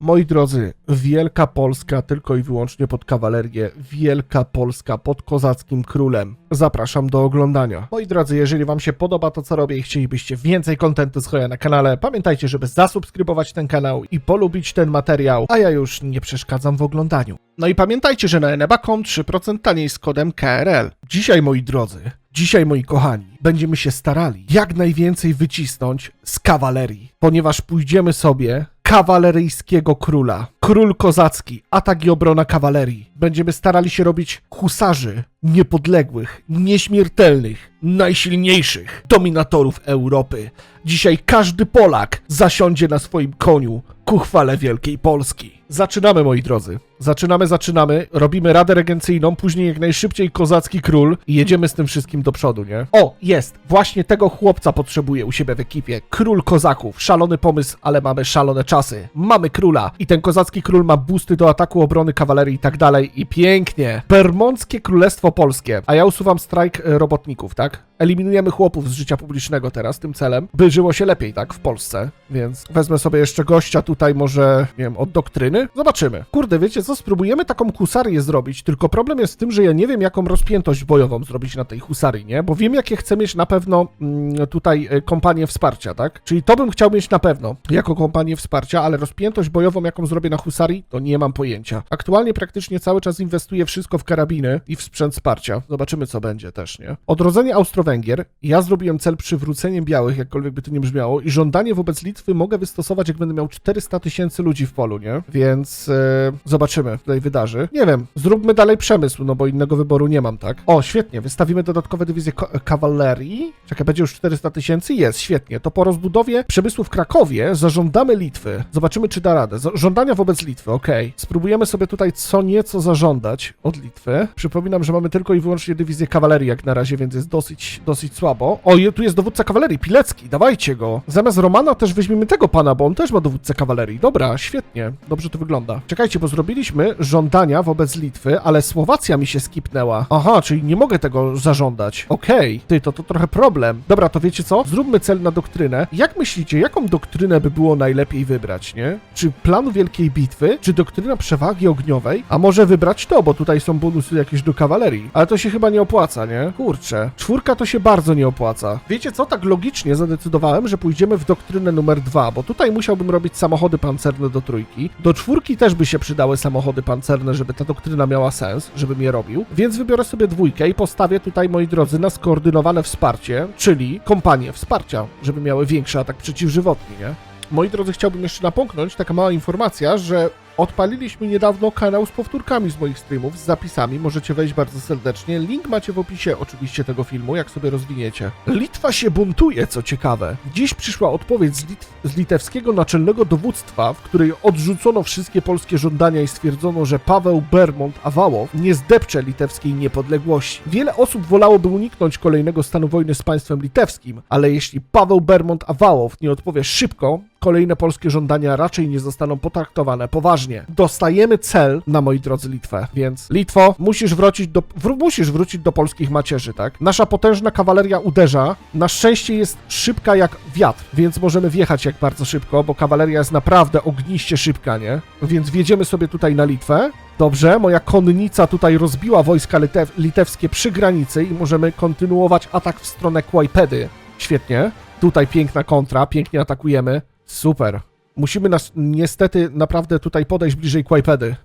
Moi drodzy, Wielka Polska tylko i wyłącznie pod kawalerię, Wielka Polska pod kozackim królem. Zapraszam do oglądania. Moi drodzy, jeżeli wam się podoba to, co robię i chcielibyście więcej kontentu z Hoja na kanale, pamiętajcie, żeby zasubskrybować ten kanał i polubić ten materiał, a ja już nie przeszkadzam w oglądaniu. No i pamiętajcie, że na eneba.com 3% taniej z kodem KRL. Dzisiaj, moi drodzy, Dzisiaj, moi kochani, będziemy się starali jak najwięcej wycisnąć z kawalerii, ponieważ pójdziemy sobie kawaleryjskiego króla. Król kozacki, atak i obrona kawalerii. Będziemy starali się robić husarzy niepodległych, nieśmiertelnych, najsilniejszych dominatorów Europy. Dzisiaj każdy Polak zasiądzie na swoim koniu ku chwale Wielkiej Polski. Zaczynamy, moi drodzy. Zaczynamy, zaczynamy. Robimy radę regencyjną, później jak najszybciej kozacki król i jedziemy z tym wszystkim do przodu, nie? O, jest! Właśnie tego chłopca potrzebuję u siebie w ekipie. Król kozaków. Szalony pomysł, ale mamy szalone czasy. Mamy króla. I ten kozacki król ma boosty do ataku, obrony, kawalerii i tak dalej. I pięknie. Bermondzkie Królestwo Polskie. A ja usuwam strajk e, robotników, tak? Eliminujemy chłopów z życia publicznego teraz tym celem, by żyło się lepiej, tak, w Polsce. Więc wezmę sobie jeszcze gościa tutaj, może, nie wiem, od doktryny. Zobaczymy. Kurde, wiecie co? Spróbujemy taką husarię zrobić, tylko problem jest w tym, że ja nie wiem, jaką rozpiętość bojową zrobić na tej husarii, nie? Bo wiem, jakie chcę mieć na pewno mm, tutaj e, kompanię wsparcia, tak? Czyli to bym chciał mieć na pewno jako kompanię wsparcia, ale rozpiętość bojową, jaką zrobię na husarii, to nie mam pojęcia. Aktualnie praktycznie cały czas inwestuję wszystko w karabiny i w sprzęt wsparcia. Zobaczymy, co będzie też, nie? Odrodzenie Austro-Węgier. Ja zrobiłem cel przywróceniem białych, jakkolwiek by to nie brzmiało, i żądanie wobec Litwy mogę wystosować, jak będę miał 400 tysięcy ludzi w polu, nie? Więc e, zobaczymy, tutaj wydarzy. Nie wiem, zróbmy dalej przemysł, no bo innego wyboru nie mam, tak? O, świetnie, wystawimy dodatkowe dywizje kawalerii. Czekaj, będzie już 400 tysięcy? Jest, świetnie. To po rozbudowie przemysłu w Krakowie zażądamy Litwy. Zobaczymy, czy da radę. Żądania wobec Litwy, okej. Spróbujemy sobie tutaj co nieco zażądać od Litwy. Przypominam, że mamy tylko i wyłącznie dywizję kawalerii jak na razie, więc jest dosyć, dosyć słabo. O, tu jest dowódca kawalerii, Pilecki, dawajcie go. Zamiast Romana też weźmiemy tego pana, bo on też ma dowódcę kawalerii. Dobra, świetnie, dobrze to wygląda. Czekajcie, bo zrobiliśmy żądania wobec Litwy, ale Słowacja mi się skipnęła. Aha, czyli nie mogę tego zażądać. Okej, ty, to, to trochę problem. Dobra, to wiecie co? Zróbmy cel na doktrynę. Jak myślicie, jaką doktrynę by było najlepiej wybrać, nie? Czy plan Wielkiej Bitwy, czy doktryna przewagi ogniowej? A może wybrać to, bo tutaj są bonusy jakieś do kawalerii. Ale to się chyba nie opłaca, nie? Kurczę. Czwórka to się bardzo nie opłaca. Wiecie co? Tak logicznie zadecydowałem, że pójdziemy w doktrynę numer dwa, bo tutaj musiałbym robić samochody pancerne do trójki. Do czwórki też by się przydały samochody pancerne, żeby ta doktryna miała sens, żebym je robił. Więc wybiorę sobie dwójkę i postawię tutaj, moi drodzy, na skoordynowane wsparcie, czyli kompanię wsparcia, żeby miały większy atak przeciwżywotni, nie? Moi drodzy, chciałbym jeszcze napomknąć, taka mała informacja, że odpaliliśmy niedawno kanał z powtórkami z moich streamów, z zapisami, możecie wejść bardzo serdecznie. Link macie w opisie oczywiście tego filmu, jak sobie rozwiniecie. Litwa się buntuje, co ciekawe. Dziś przyszła odpowiedź z, Litw- z litewskiego naczelnego dowództwa, w której odrzucono wszystkie polskie żądania i stwierdzono, że Paweł Bermont Awałow nie zdepcze litewskiej niepodległości. Wiele osób wolałoby uniknąć kolejnego stanu wojny z państwem litewskim, ale jeśli Paweł Bermont Awałow nie odpowie szybko, kolejne polskie żądania raczej nie zostaną potraktowane poważnie. Dostajemy cel na moi drodzy Litwę, więc Litwo, musisz wrócić do, wr- musisz wrócić do polskich macierzy, tak? Nasza potężna kawaleria uderza. Na szczęście jest szybka jak wiatr, więc możemy wjechać jak bardzo szybko, bo kawaleria jest naprawdę ogniście szybka, nie? Więc wjedziemy sobie tutaj na Litwę. Dobrze, moja konnica tutaj rozbiła wojska litew litewskie przy granicy i możemy kontynuować atak w stronę Kłajpedy. Świetnie. Tutaj piękna kontra, pięknie atakujemy. Super. Musimy nas niestety naprawdę tutaj podejść bliżej Kłajpedy.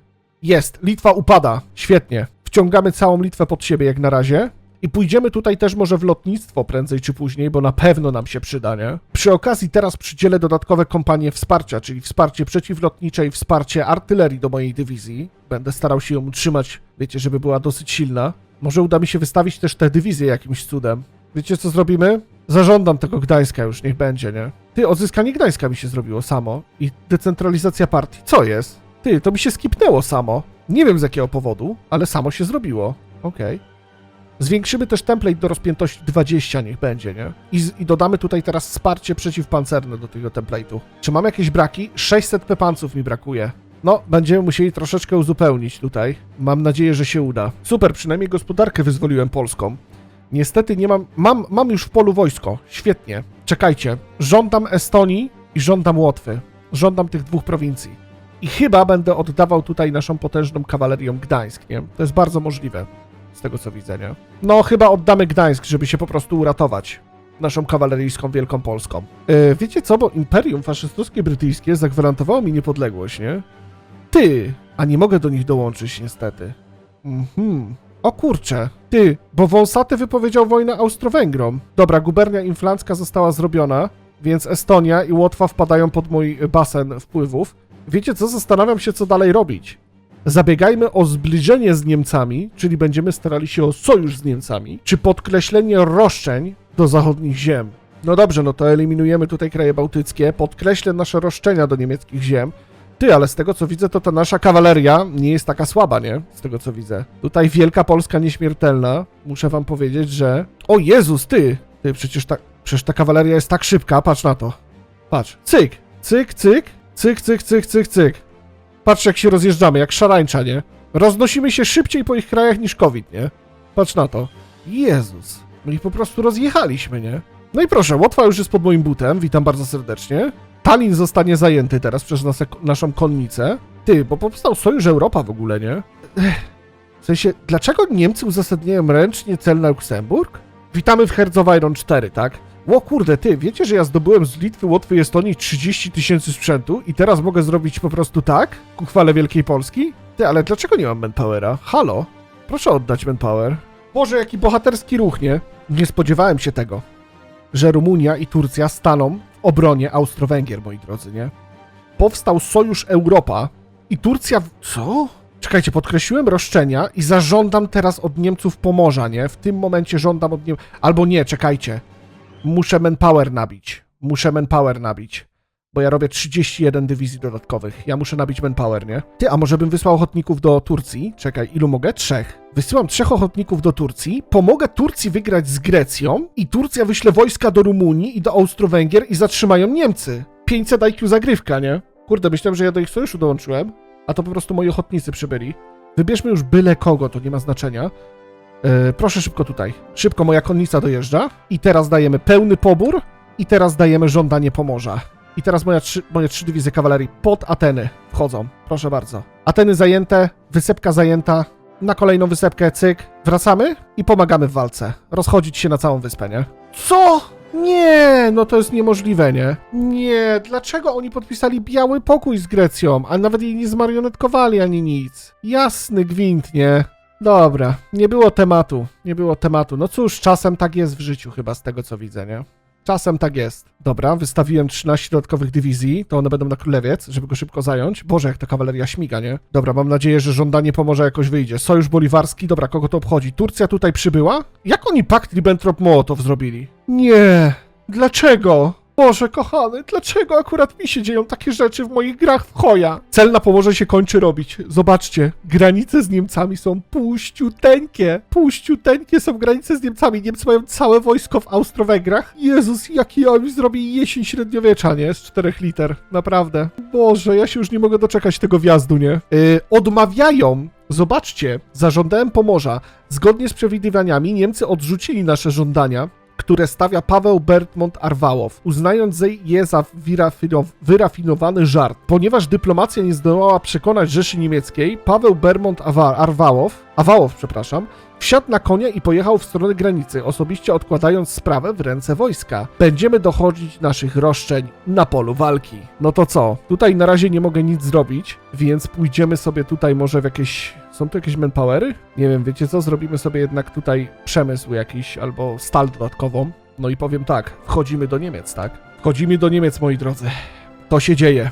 Jest, Litwa upada. Świetnie. Wciągamy całą Litwę pod siebie jak na razie. I pójdziemy tutaj też może w lotnictwo prędzej czy później, bo na pewno nam się przyda, nie? Przy okazji teraz przydzielę dodatkowe kompanie wsparcia, czyli wsparcie przeciwlotnicze i wsparcie artylerii do mojej dywizji. Będę starał się ją utrzymać, wiecie, żeby była dosyć silna. Może uda mi się wystawić też tę dywizję jakimś cudem. Wiecie co zrobimy? Zażądam tego Gdańska już, niech będzie, nie? Ty, odzyskanie Gdańska mi się zrobiło samo i decentralizacja partii. Co jest? Ty, to mi się skipnęło samo. Nie wiem z jakiego powodu, ale samo się zrobiło. Okej. Zwiększymy też template do rozpiętości 20, niech będzie, nie? I, I dodamy tutaj teraz wsparcie przeciwpancerne do tego template'u. Czy mam jakieś braki? 600 pepanców mi brakuje. No, będziemy musieli troszeczkę uzupełnić tutaj. Mam nadzieję, że się uda. Super, przynajmniej gospodarkę wyzwoliłem polską. Niestety nie mam. Mam, mam już w polu wojsko. Świetnie. Czekajcie. Żądam Estonii i żądam Łotwy. Żądam tych dwóch prowincji. I chyba będę oddawał tutaj naszą potężną kawalerią Gdańsk, nie? To jest bardzo możliwe, z tego co widzę, nie? No, chyba oddamy Gdańsk, żeby się po prostu uratować naszą kawaleryjską Wielką Polską. E, wiecie co, bo Imperium Faszystowskie Brytyjskie zagwarantowało mi niepodległość, nie? Ty, a nie mogę do nich dołączyć niestety. Mhm. O kurczę, ty, bo Wąsaty wypowiedział wojnę Austro-Węgrom. Dobra, gubernia inflancka została zrobiona, więc Estonia i Łotwa wpadają pod mój basen wpływów. Wiecie co, zastanawiam się, co dalej robić. Zabiegajmy o zbliżenie z Niemcami, czyli będziemy starali się o sojusz z Niemcami, czy podkreślenie roszczeń do zachodnich ziem. No dobrze, no to eliminujemy tutaj kraje bałtyckie, podkreślę nasze roszczenia do niemieckich ziem, ty, ale z tego co widzę, to ta nasza kawaleria nie jest taka słaba, nie? Z tego co widzę. Tutaj Wielka Polska nieśmiertelna. Muszę wam powiedzieć, że... O Jezus, ty! Ty, przecież ta, przecież ta kawaleria jest tak szybka, patrz na to. Patrz. Cyk, cyk, cyk, cyk, cyk, cyk, cyk, cyk. Patrz jak się rozjeżdżamy, jak szarańcza, nie? Roznosimy się szybciej po ich krajach niż COVID, nie? Patrz na to. Jezus. My ich po prostu rozjechaliśmy, nie? No i proszę, Łotwa już jest pod moim butem, witam bardzo serdecznie. Tallin zostanie zajęty teraz przez nas, naszą konnicę. Ty, bo powstał Sojusz Europa w ogóle, nie? W sensie, dlaczego Niemcy uzasadniają ręcznie cel na Luksemburg? Witamy w Herzogwajron 4, tak? Ło kurde, ty, wiecie, że ja zdobyłem z Litwy, Łotwy i Estonii 30 tysięcy sprzętu i teraz mogę zrobić po prostu tak? Ku chwale Wielkiej Polski? Ty, ale dlaczego nie mam manpowera? Halo? Proszę oddać manpower. Boże, jaki bohaterski ruch, nie? Nie spodziewałem się tego, że Rumunia i Turcja staną obronie Austro-Węgier, moi drodzy, nie? Powstał Sojusz Europa i Turcja... w- Co? Czekajcie, podkreśliłem roszczenia i zażądam teraz od Niemców Pomorza, nie? W tym momencie żądam od Niemców... Albo nie, czekajcie. Muszę manpower nabić. Muszę manpower nabić. Bo ja robię 31 dywizji dodatkowych. Ja muszę nabić manpower, nie? Ty, a może bym wysłał ochotników do Turcji? Czekaj, ilu mogę? Trzech. Wysyłam trzech ochotników do Turcji, pomogę Turcji wygrać z Grecją i Turcja wyśle wojska do Rumunii i do Austro-Węgier i zatrzymają Niemcy. 500 IQ zagrywka, nie? Kurde, myślałem, że ja do ich sojuszu dołączyłem, a to po prostu moi ochotnicy przybyli. Wybierzmy już byle kogo, to nie ma znaczenia. E, proszę szybko tutaj. Szybko moja konnica dojeżdża. I teraz dajemy pełny pobór. I teraz dajemy żądanie Pomorza. I teraz trzy, moje trzy dywizje kawalerii pod Ateny wchodzą. Proszę bardzo. Ateny zajęte, wysepka zajęta. Na kolejną wysepkę, cyk. Wracamy i pomagamy w walce. Rozchodzić się na całą wyspę, nie? Co? Nie, no to jest niemożliwe, nie? Nie, dlaczego oni podpisali biały pokój z Grecją, a nawet jej nie zmarionetkowali ani nic? Jasny gwint, nie? Dobra, nie było tematu, nie było tematu. No cóż, czasem tak jest w życiu chyba z tego co widzę, nie? Czasem tak jest. Dobra, wystawiłem 13 dodatkowych dywizji, to one będą na Królewiec, żeby go szybko zająć. Boże, jak ta kawaleria śmiga, nie? Dobra, mam nadzieję, że żądanie pomoże jakoś wyjdzie. Sojusz Boliwarski, dobra, kogo to obchodzi? Turcja tutaj przybyła? Jak oni pakt Ribbentrop-Mołotow zrobili? Nie, dlaczego? Boże, kochany, dlaczego akurat mi się dzieją takie rzeczy w moich grach w choja? Cel na Pomorze się kończy robić. Zobaczcie, granice z Niemcami są puściuteńkie. Puściuteńkie są granice z Niemcami. Niemcy mają całe wojsko w Austro-Węgrach. Jezus, jaki oni zrobi jesień średniowiecza, nie? Z czterech liter. Naprawdę. Boże, ja się już nie mogę doczekać tego wjazdu, nie? Yy, odmawiają Zobaczcie, zażądałem Pomorza. Zgodnie z przewidywaniami Niemcy odrzucili nasze żądania, które stawia Paweł Bertmont Arwałow, uznając je za wyrafinowany żart. Ponieważ dyplomacja nie zdołała przekonać Rzeszy Niemieckiej, Paweł Bermont Arwałow, Awałow, przepraszam, wsiadł na konia i pojechał w stronę granicy, osobiście odkładając sprawę w ręce wojska. Będziemy dochodzić naszych roszczeń na polu walki. No to co? Tutaj na razie nie mogę nic zrobić, więc pójdziemy sobie tutaj może w jakieś... Są tu jakieś manpowery? Nie wiem, wiecie co? Zrobimy sobie jednak tutaj przemysł jakiś albo stal dodatkową. No i powiem tak, wchodzimy do Niemiec, tak? Wchodzimy do Niemiec, moi drodzy. To się dzieje.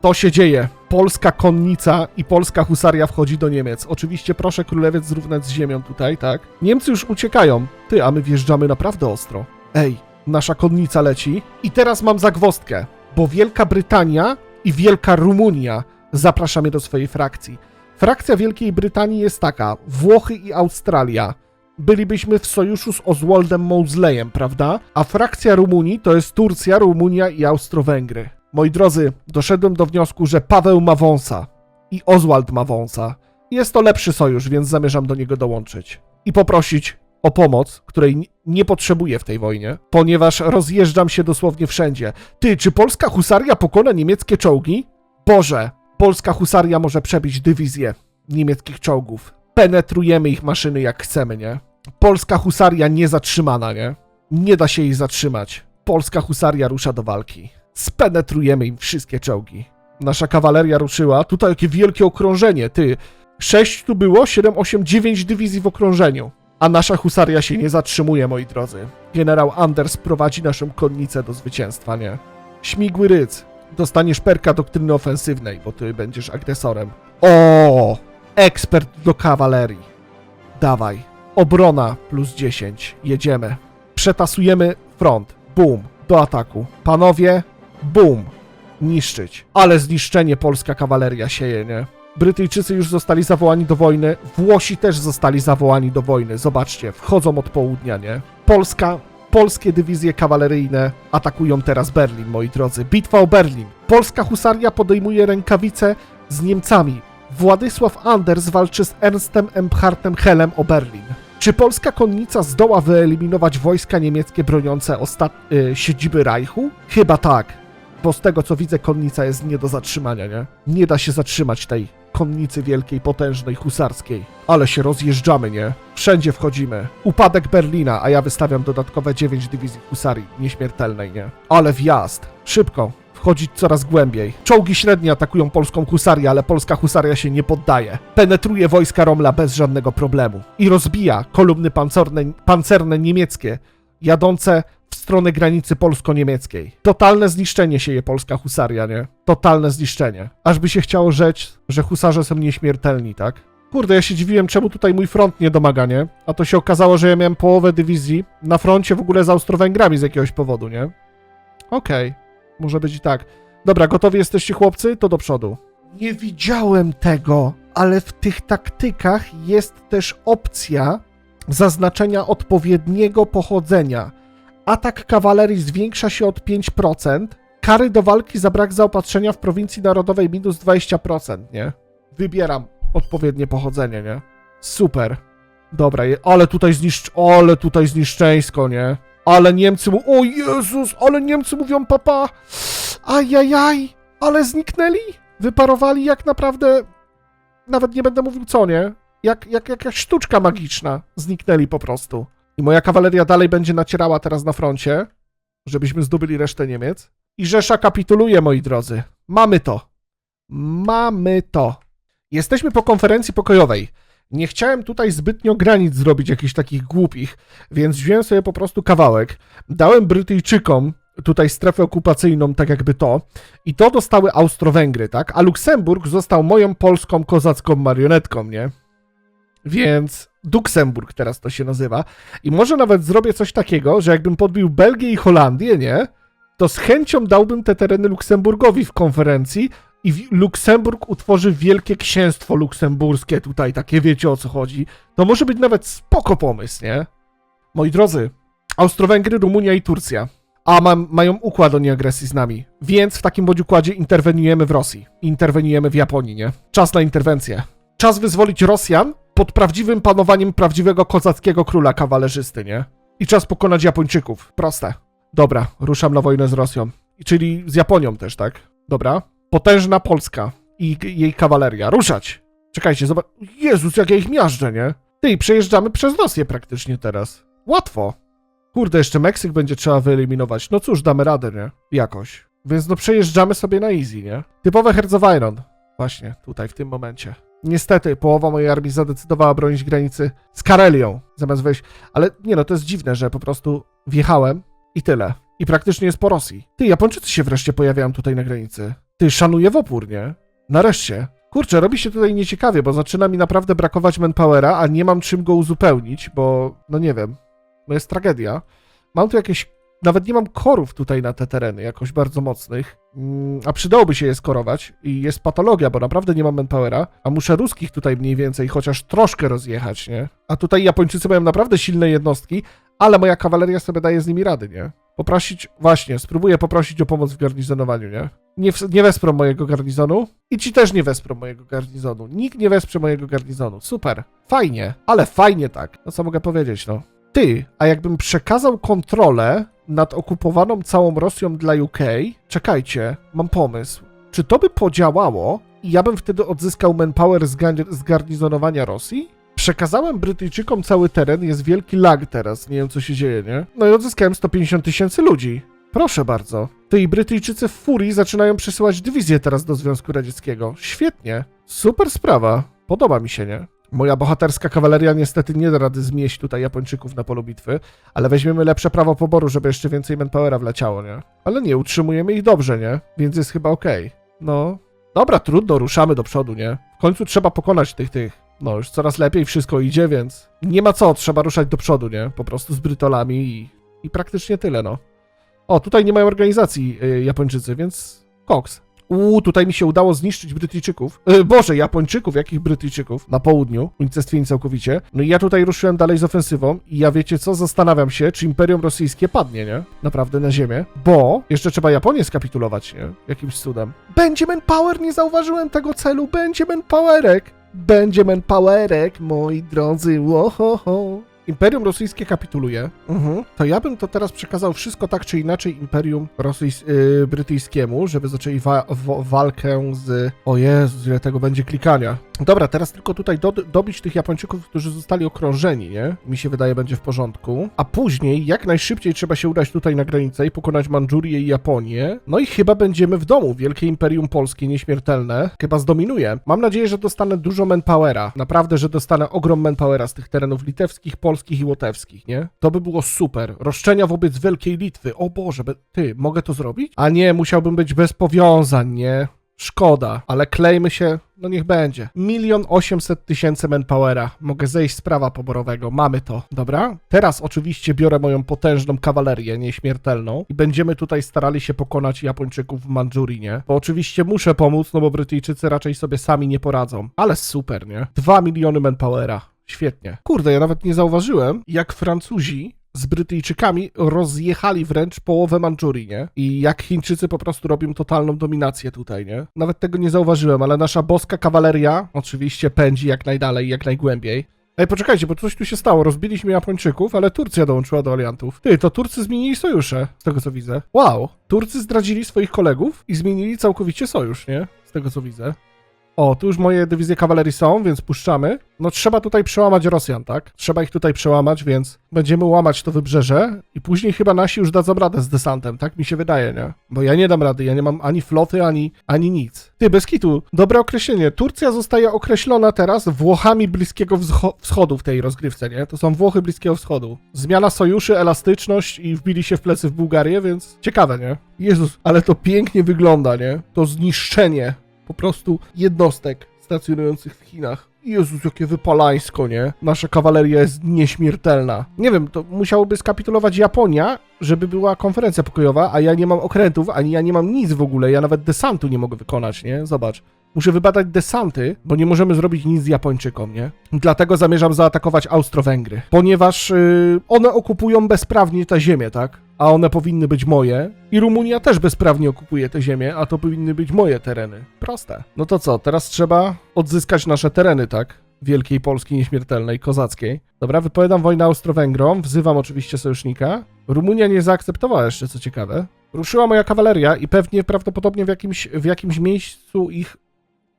To się dzieje. Polska konnica i polska husaria wchodzi do Niemiec. Oczywiście proszę królewiec zrównać z ziemią tutaj, tak? Niemcy już uciekają. Ty, a my wjeżdżamy naprawdę ostro. Ej, nasza konnica leci. I teraz mam zagwostkę, bo Wielka Brytania i Wielka Rumunia zaprasza mnie do swojej frakcji. Frakcja Wielkiej Brytanii jest taka: Włochy i Australia. Bylibyśmy w sojuszu z Oswaldem Mausleyem, prawda? A frakcja Rumunii to jest Turcja, Rumunia i Austro-Węgry. Moi drodzy, doszedłem do wniosku, że Paweł ma wąsa i Oswald ma wąsa. Jest to lepszy sojusz, więc zamierzam do niego dołączyć. I poprosić o pomoc, której nie potrzebuję w tej wojnie, ponieważ rozjeżdżam się dosłownie wszędzie. Ty, czy polska husaria pokona niemieckie czołgi? Boże, Polska husaria może przebić dywizję niemieckich czołgów. Penetrujemy ich maszyny jak chcemy, nie? Polska husaria niezatrzymana, nie? Nie da się jej zatrzymać. Polska husaria rusza do walki. Spenetrujemy im wszystkie czołgi. Nasza kawaleria ruszyła. Tutaj jakie wielkie okrążenie, ty. 6 tu było, 7, 8, 9 dywizji w okrążeniu. A nasza husaria się nie zatrzymuje, moi drodzy. Generał Anders prowadzi naszą konnicę do zwycięstwa, nie? Śmigły ryc. Dostaniesz perka doktryny ofensywnej, bo ty będziesz agresorem. O! Ekspert do kawalerii. Dawaj. Obrona plus 10. Jedziemy. Przetasujemy front. Bum. Do ataku. Panowie, bum. Niszczyć. Ale zniszczenie polska kawaleria sieje, nie? Brytyjczycy już zostali zawołani do wojny. Włosi też zostali zawołani do wojny. Zobaczcie, wchodzą od południa, nie? Polska, polskie dywizje kawaleryjne atakują teraz Berlin, moi drodzy. Bitwa o Berlin. Polska husaria podejmuje rękawice z Niemcami. Władysław Anders walczy z Ernstem Empchartem Helem o Berlin. Czy polska konnica zdoła wyeliminować wojska niemieckie broniące ostat... y, siedziby Reichu? Chyba tak. Bo z tego co widzę, konnica jest nie do zatrzymania, nie? Nie da się zatrzymać tej konnicy wielkiej, potężnej, husarskiej. Ale się rozjeżdżamy, nie? Wszędzie wchodzimy. Upadek Berlina, a ja wystawiam dodatkowe 9 dywizji husarii nieśmiertelnej, nie? Ale wjazd. Szybko. Wchodzić coraz głębiej. Czołgi średnie atakują polską husarię, ale polska husaria się nie poddaje. Penetruje wojska Romla bez żadnego problemu. I rozbija kolumny pancerne, pancerne niemieckie, jadące w stronę granicy polsko-niemieckiej. Totalne zniszczenie sieje polska husaria, nie? Totalne zniszczenie. Aż by się chciało rzec, że husarze są nieśmiertelni, tak? Kurde, ja się dziwiłem, czemu tutaj mój front nie domaga, nie? A to się okazało, że ja miałem połowę dywizji na froncie w ogóle z Austro-Węgrami z jakiegoś powodu, nie? Okej, może być i tak. Dobra, gotowi jesteście chłopcy? To do przodu. Nie widziałem tego, ale w tych taktykach jest też opcja zaznaczenia odpowiedniego pochodzenia. Atak kawalerii zwiększa się od 5%. Kary do walki za brak zaopatrzenia w prowincji narodowej minus 20%, nie? Wybieram odpowiednie pochodzenie, nie? Super. Dobra, ale tutaj zniszcz... Ale tutaj zniszczeńsko, nie? Ale Niemcy mu... O Jezus, ale Niemcy mówią papa! Ajajaj! Ale zniknęli? Wyparowali jak naprawdę... Nawet nie będę mówił co, nie? Jak, jak jakaś sztuczka magiczna. Zniknęli po prostu. I moja kawaleria dalej będzie nacierała teraz na froncie, żebyśmy zdobyli resztę Niemiec. I Rzesza kapituluje, moi drodzy. Mamy to. Mamy to. Jesteśmy po konferencji pokojowej. Nie chciałem tutaj zbytnio granic zrobić jakichś takich głupich, więc wziąłem sobie po prostu kawałek. Dałem Brytyjczykom tutaj strefę okupacyjną, tak jakby to, i to dostały Austro-Węgry, tak? A Luksemburg został moją polską kozacką marionetką, nie? Więc Duksemburg teraz to się nazywa. I może nawet zrobię coś takiego, że jakbym podbił Belgię i Holandię, nie? To z chęcią dałbym te tereny Luksemburgowi w konferencji i Luksemburg utworzy wielkie księstwo luksemburskie tutaj, takie wiecie o co chodzi. To może być nawet spoko pomysł, nie? Moi drodzy, Austro-Węgry, Rumunia i Turcja. A mam, mają układ o nieagresji z nami. Więc w takim bądź układzie interweniujemy w Rosji. Interweniujemy w Japonii, nie? Czas na interwencję. Czas wyzwolić Rosjan pod prawdziwym panowaniem prawdziwego kozackiego króla kawalerzysty, nie? I czas pokonać Japończyków. Proste. Dobra, ruszam na wojnę z Rosją. Czyli z Japonią też, tak? Dobra. Potężna Polska i jej kawaleria. Ruszać! Czekajcie, zobacz. Jezus, jak ja ich miażdżę, nie? Ty, przejeżdżamy przez Rosję praktycznie teraz. Łatwo. Kurde, jeszcze Meksyk będzie trzeba wyeliminować. No cóż, damy radę, nie? Jakoś. Więc no przejeżdżamy sobie na easy, nie? Typowe Herzowajron. Właśnie, tutaj, w tym momencie. Niestety, połowa mojej armii zadecydowała bronić granicy z Karelią, zamiast wejść. Ale nie no, to jest dziwne, że po prostu wjechałem i tyle. I praktycznie jest po Rosji. Ty, Japończycy się wreszcie pojawiają tutaj na granicy. Ty, szanuję w opór, nie? Nareszcie. Kurczę, robi się tutaj nieciekawie, bo zaczyna mi naprawdę brakować manpowera, a nie mam czym go uzupełnić, bo, no nie wiem, no jest tragedia. Mam tu jakieś, nawet nie mam korów tutaj na te tereny, jakoś bardzo mocnych, Mm, a przydałoby się je skorować i jest patologia, bo naprawdę nie mam manpowera, a muszę ruskich tutaj mniej więcej chociaż troszkę rozjechać, nie? A tutaj Japończycy mają naprawdę silne jednostki, ale moja kawaleria sobie daje z nimi rady, nie? Poprosić, właśnie, spróbuję poprosić o pomoc w garnizonowaniu, nie? Nie, nie wesprą mojego garnizonu i ci też nie wesprą mojego garnizonu. Nikt nie wesprze mojego garnizonu. Super. Fajnie, ale fajnie tak. No co mogę powiedzieć, no. Ty, a jakbym przekazał kontrolę nad okupowaną całą Rosją dla UK, czekajcie, mam pomysł. Czy to by podziałało, i ja bym wtedy odzyskał manpower z, z garnizonowania Rosji? Przekazałem Brytyjczykom cały teren, jest wielki lag teraz, nie wiem co się dzieje, nie? No i odzyskałem 150 tysięcy ludzi. Proszę bardzo. Ty i Brytyjczycy w furii zaczynają przesyłać dywizję teraz do Związku Radzieckiego. Świetnie. Super sprawa. Podoba mi się, nie? Moja bohaterska kawaleria niestety nie da rady zmieść tutaj Japończyków na polu bitwy, ale weźmiemy lepsze prawo poboru, żeby jeszcze więcej manpowera wleciało, nie? Ale nie, utrzymujemy ich dobrze, nie? Więc jest chyba okej. No. Dobra, trudno, ruszamy do przodu, nie? W końcu trzeba pokonać tych, tych. No, już coraz lepiej wszystko idzie, więc nie ma co, trzeba ruszać do przodu, nie? Po prostu z Brytolami i, i praktycznie tyle, no. O, tutaj nie mają organizacji y, Japończycy, więc koks. Uuu, tutaj mi się udało zniszczyć Brytyjczyków. Y, Boże, Japończyków, jakich Brytyjczyków? Na południu, unicestwieni całkowicie. No i ja tutaj ruszyłem dalej z ofensywą i ja wiecie co, zastanawiam się, czy Imperium Rosyjskie padnie, nie? Naprawdę na ziemię. Bo jeszcze trzeba Japonię skapitulować, nie? Jakimś cudem. Będzie manpower, nie zauważyłem tego celu, będzie manpowerek. Będzie manpowerek, moi drodzy, łohoho. Imperium Rosyjskie kapituluje, mhm. to ja bym to teraz przekazał wszystko tak czy inaczej Imperium Rosyjs- yy, Brytyjskiemu, żeby zaczęli wa- wo- walkę z... O Jezu, ile tego będzie klikania. Dobra, teraz tylko tutaj do- dobić tych Japończyków, którzy zostali okrążeni, nie? Mi się wydaje, będzie w porządku. A później, jak najszybciej trzeba się udać tutaj na granicę i pokonać Mandżurię i Japonię. No i chyba będziemy w domu. Wielkie Imperium Polskie, nieśmiertelne, chyba zdominuje. Mam nadzieję, że dostanę dużo manpowera. Naprawdę, że dostanę ogrom manpowera z tych terenów litewskich, polskich i łotewskich, nie? To by było super. Roszczenia wobec Wielkiej Litwy. O Boże, ty, mogę to zrobić? A nie, musiałbym być bez powiązań, nie? Szkoda, ale klejmy się, no niech będzie. Milion osiemset tysięcy manpowera. Mogę zejść z prawa poborowego. Mamy to, dobra? Teraz oczywiście biorę moją potężną kawalerię nieśmiertelną i będziemy tutaj starali się pokonać Japończyków w Mandżurii, nie? Bo oczywiście muszę pomóc, no bo Brytyjczycy raczej sobie sami nie poradzą. Ale super, nie? Dwa miliony manpowera. Świetnie. Kurde, ja nawet nie zauważyłem, jak Francuzi z Brytyjczykami rozjechali wręcz połowę Mandżurii, nie? I jak Chińczycy po prostu robią totalną dominację tutaj, nie? Nawet tego nie zauważyłem, ale nasza boska kawaleria oczywiście pędzi jak najdalej, jak najgłębiej. Ej, poczekajcie, bo coś tu się stało. Rozbiliśmy Japończyków, ale Turcja dołączyła do aliantów. Ty, to Turcy zmienili sojusze, z tego co widzę. Wow, Turcy zdradzili swoich kolegów i zmienili całkowicie sojusz, nie? Z tego co widzę. O, tu już moje dywizje kawalerii są, więc puszczamy. No trzeba tutaj przełamać Rosjan, tak? Trzeba ich tutaj przełamać, więc będziemy łamać to wybrzeże i później chyba nasi już dadzą radę z desantem, tak mi się wydaje, nie? Bo ja nie dam rady, ja nie mam ani floty, ani, ani nic. Ty, bez kitu, dobre określenie. Turcja zostaje określona teraz Włochami Bliskiego Wscho- Wschodu w tej rozgrywce, nie? To są Włochy Bliskiego Wschodu. Zmiana sojuszy, elastyczność i wbili się w plecy w Bułgarię, więc ciekawe, nie? Jezus, ale to pięknie wygląda, nie? To zniszczenie po prostu jednostek stacjonujących w Chinach. Jezus, jakie wypalańsko, nie? Nasza kawaleria jest nieśmiertelna. Nie wiem, to musiałoby skapitulować Japonia, żeby była konferencja pokojowa, a ja nie mam okrętów, ani ja nie mam nic w ogóle, ja nawet desantu nie mogę wykonać, nie? Zobacz. Muszę wybadać desanty, bo nie możemy zrobić nic z Japończykom, nie? Dlatego zamierzam zaatakować Austro-Węgry, ponieważ yy, one okupują bezprawnie tę ziemię, tak? A one powinny być moje. I Rumunia też bezprawnie okupuje tę ziemię, a to powinny być moje tereny. Proste. No to co, teraz trzeba odzyskać nasze tereny, tak? Wielkiej Polski Nieśmiertelnej, Kozackiej. Dobra, wypowiadam wojnę Austro-Węgrom, wzywam oczywiście sojusznika. Rumunia nie zaakceptowała jeszcze, co ciekawe. Ruszyła moja kawaleria i pewnie prawdopodobnie w jakimś, w jakimś miejscu ich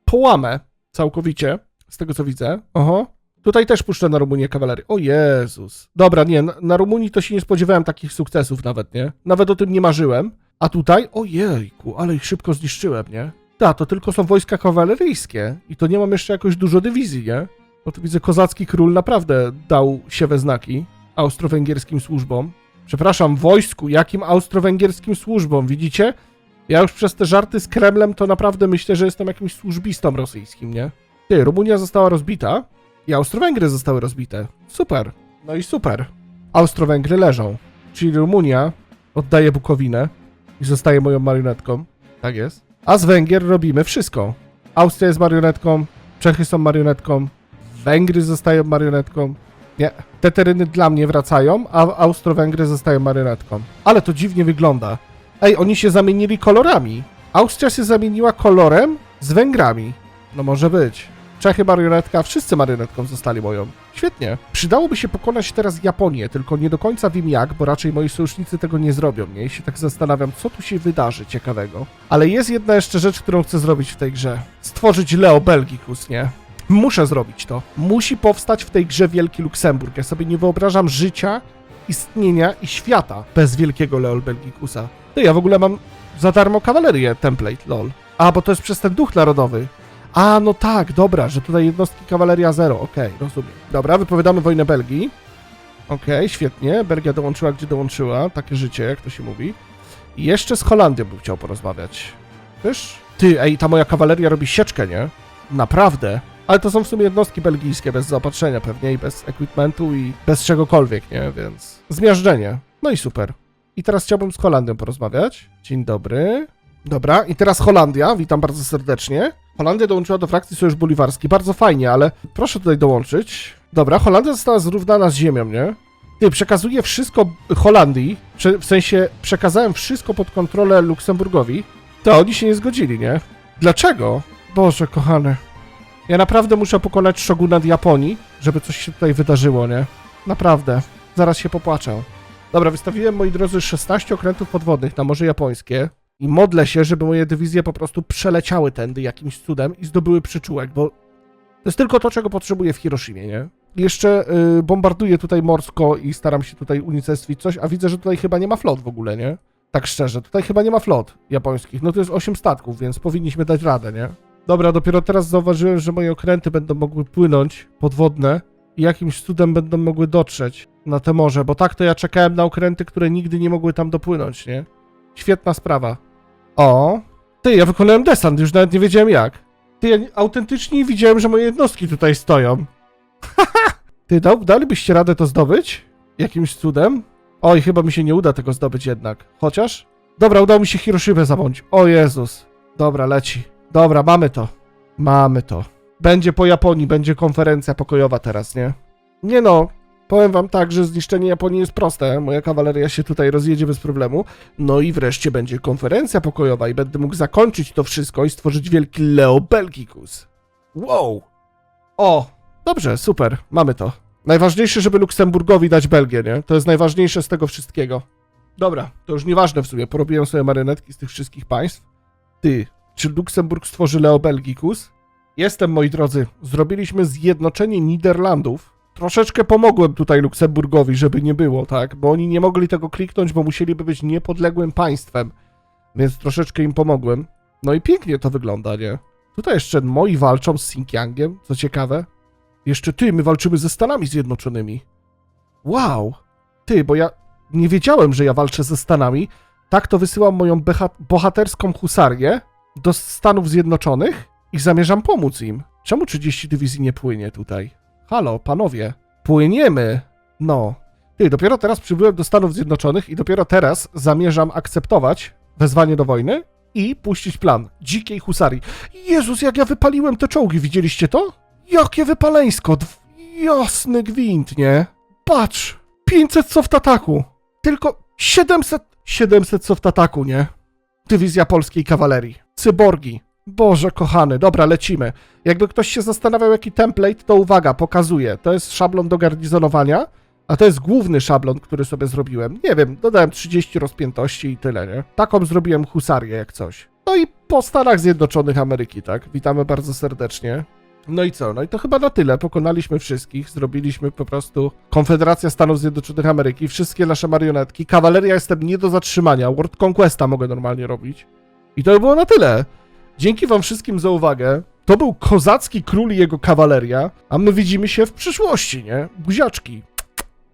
połamę całkowicie, z tego co widzę. Oho. Tutaj też puszczę na Rumunię kawalerię. O Jezus. Dobra, nie, na, na Rumunii to się nie spodziewałem takich sukcesów nawet, nie? Nawet o tym nie marzyłem. A tutaj, ojejku, ale ich szybko zniszczyłem, nie? Ta, to tylko są wojska kawaleryjskie i to nie mam jeszcze jakoś dużo dywizji, nie? Bo tu widzę, kozacki król naprawdę dał się we znaki austro-węgierskim służbom. Przepraszam, wojsku, jakim austro-węgierskim służbom, widzicie? Ja już przez te żarty z Kremlem to naprawdę myślę, że jestem jakimś służbistą rosyjskim, nie? Ty, Rumunia została rozbita i Austro-Węgry zostały rozbite. Super. No i super. Austro-Węgry leżą. Czyli Rumunia oddaje Bukowinę i zostaje moją marionetką. Tak jest. A z Węgier robimy wszystko. Austria jest marionetką, Czechy są marionetką, Węgry zostają marionetką. Nie, te tereny dla mnie wracają, a Austro-Węgry zostają marionetką. Ale to dziwnie wygląda. Ej, oni się zamienili kolorami. Austria się zamieniła kolorem z Węgrami. No może być. Czechy marionetka, wszyscy marionetką zostali moją. Świetnie. Przydałoby się pokonać teraz Japonię, tylko nie do końca wiem jak, bo raczej moi sojusznicy tego nie zrobią, nie? I się tak zastanawiam, co tu się wydarzy ciekawego. Ale jest jedna jeszcze rzecz, którą chcę zrobić w tej grze. Stworzyć Leo Belgicus, nie? Muszę zrobić to. Musi powstać w tej grze Wielki Luksemburg. Ja sobie nie wyobrażam życia, istnienia i świata bez wielkiego Leol Belgicusa. Ty, ja w ogóle mam za darmo kawalerię template, lol. A, bo to jest przez ten duch narodowy. A, no tak, dobra, że tutaj jednostki kawaleria zero, okej, rozumiem. Dobra, wypowiadamy wojnę Belgii. Okej, świetnie, Belgia dołączyła gdzie dołączyła, takie życie, jak to się mówi. I jeszcze z Holandią bym chciał porozmawiać. Wiesz? Ty, ej, ta moja kawaleria robi sieczkę, nie? Naprawdę. Ale to są w sumie jednostki belgijskie, bez zaopatrzenia pewnie i bez equipmentu i bez czegokolwiek, nie? Więc zmiażdżenie. No i super. I teraz chciałbym z Holandią porozmawiać. Dzień dobry. Dobra, i teraz Holandia, witam bardzo serdecznie. Holandia dołączyła do frakcji Sojusz Boliwarski, bardzo fajnie, ale proszę tutaj dołączyć. Dobra, Holandia została zrównana z ziemią, nie? Ty, przekazuję wszystko Holandii, w sensie przekazałem wszystko pod kontrolę Luksemburgowi, to oni się nie zgodzili, nie? Dlaczego? Boże, kochany. Ja naprawdę muszę pokonać szogunat Japonii, żeby coś się tutaj wydarzyło, nie? Naprawdę. Zaraz się popłaczę. Dobra, wystawiłem, moi drodzy, 16 okrętów podwodnych na Morze Japońskie i modlę się, żeby moje dywizje po prostu przeleciały tędy jakimś cudem i zdobyły przyczółek, bo to jest tylko to, czego potrzebuję w Hiroshimie, nie? Jeszcze y, bombarduję tutaj morsko i staram się tutaj unicestwić coś, a widzę, że tutaj chyba nie ma flot w ogóle, nie? Tak szczerze, tutaj chyba nie ma flot japońskich. No to jest 8 statków, więc powinniśmy dać radę, nie? Dobra, dopiero teraz zauważyłem, że moje okręty będą mogły płynąć podwodne i jakimś cudem będą mogły dotrzeć na te morze, bo tak to ja czekałem na okręty, które nigdy nie mogły tam dopłynąć, nie? Świetna sprawa. O, ty, ja wykonałem desant, już nawet nie wiedziałem jak. Ty, ja nie- autentycznie widziałem, że moje jednostki tutaj stoją. ty, dał, dalibyście radę to zdobyć? Jakimś cudem? Oj, chyba mi się nie uda tego zdobyć jednak. Chociaż? Dobra, udało mi się Hiroshima zabądź. O Jezus. Dobra, leci. Dobra, mamy to. Mamy to. Będzie po Japonii, będzie konferencja pokojowa teraz, nie? Nie no, powiem wam tak, że zniszczenie Japonii jest proste. Moja kawaleria się tutaj rozjedzie bez problemu. No i wreszcie będzie konferencja pokojowa i będę mógł zakończyć to wszystko i stworzyć wielki Leo Belgicus. Wow. O, dobrze, super, mamy to. Najważniejsze, żeby Luksemburgowi dać Belgię, nie? To jest najważniejsze z tego wszystkiego. Dobra, to już nieważne w sumie, porobiłem sobie marionetki z tych wszystkich państw. Ty, czy Luksemburg stworzy Leo Belgicus? Jestem, moi drodzy. Zrobiliśmy zjednoczenie Niderlandów. Troszeczkę pomogłem tutaj Luksemburgowi, żeby nie było, tak? Bo oni nie mogli tego kliknąć, bo musieliby być niepodległym państwem. Więc troszeczkę im pomogłem. No i pięknie to wygląda, nie? Tutaj jeszcze moi walczą z Xinjiangiem, co ciekawe. Jeszcze ty, my walczymy ze Stanami Zjednoczonymi. Wow! Ty, bo ja nie wiedziałem, że ja walczę ze Stanami. Tak to wysyłam moją bohaterską husarię do Stanów Zjednoczonych i zamierzam pomóc im. Czemu 30 dywizji nie płynie tutaj? Halo, panowie. Płyniemy. No. Ty, dopiero teraz przybyłem do Stanów Zjednoczonych i dopiero teraz zamierzam akceptować wezwanie do wojny i puścić plan dzikiej husarii. Jezus, jak ja wypaliłem te czołgi, widzieliście to? Jakie wypaleńsko! Dw- Jasny gwint, nie? Patrz! 500 soft ataku! Tylko 700... 700 soft ataku, nie? Dywizja polskiej kawalerii. Cyborgi. Boże kochany, dobra, lecimy. Jakby ktoś się zastanawiał, jaki template, to uwaga, pokazuję. To jest szablon do garnizonowania, a to jest główny szablon, który sobie zrobiłem. Nie wiem, dodałem 30 rozpiętości i tyle, nie? Taką zrobiłem husarię, jak coś. No i po Stanach Zjednoczonych Ameryki, tak? Witamy bardzo serdecznie. No i co? No i to chyba na tyle. Pokonaliśmy wszystkich, zrobiliśmy po prostu Konfederacja Stanów Zjednoczonych Ameryki, wszystkie nasze marionetki. Kawaleria jestem nie do zatrzymania. World Conquesta mogę normalnie robić. I to by było na tyle. Dzięki wam wszystkim za uwagę. To był kozacki król i jego kawaleria, a my widzimy się w przyszłości, nie? Buziaczki.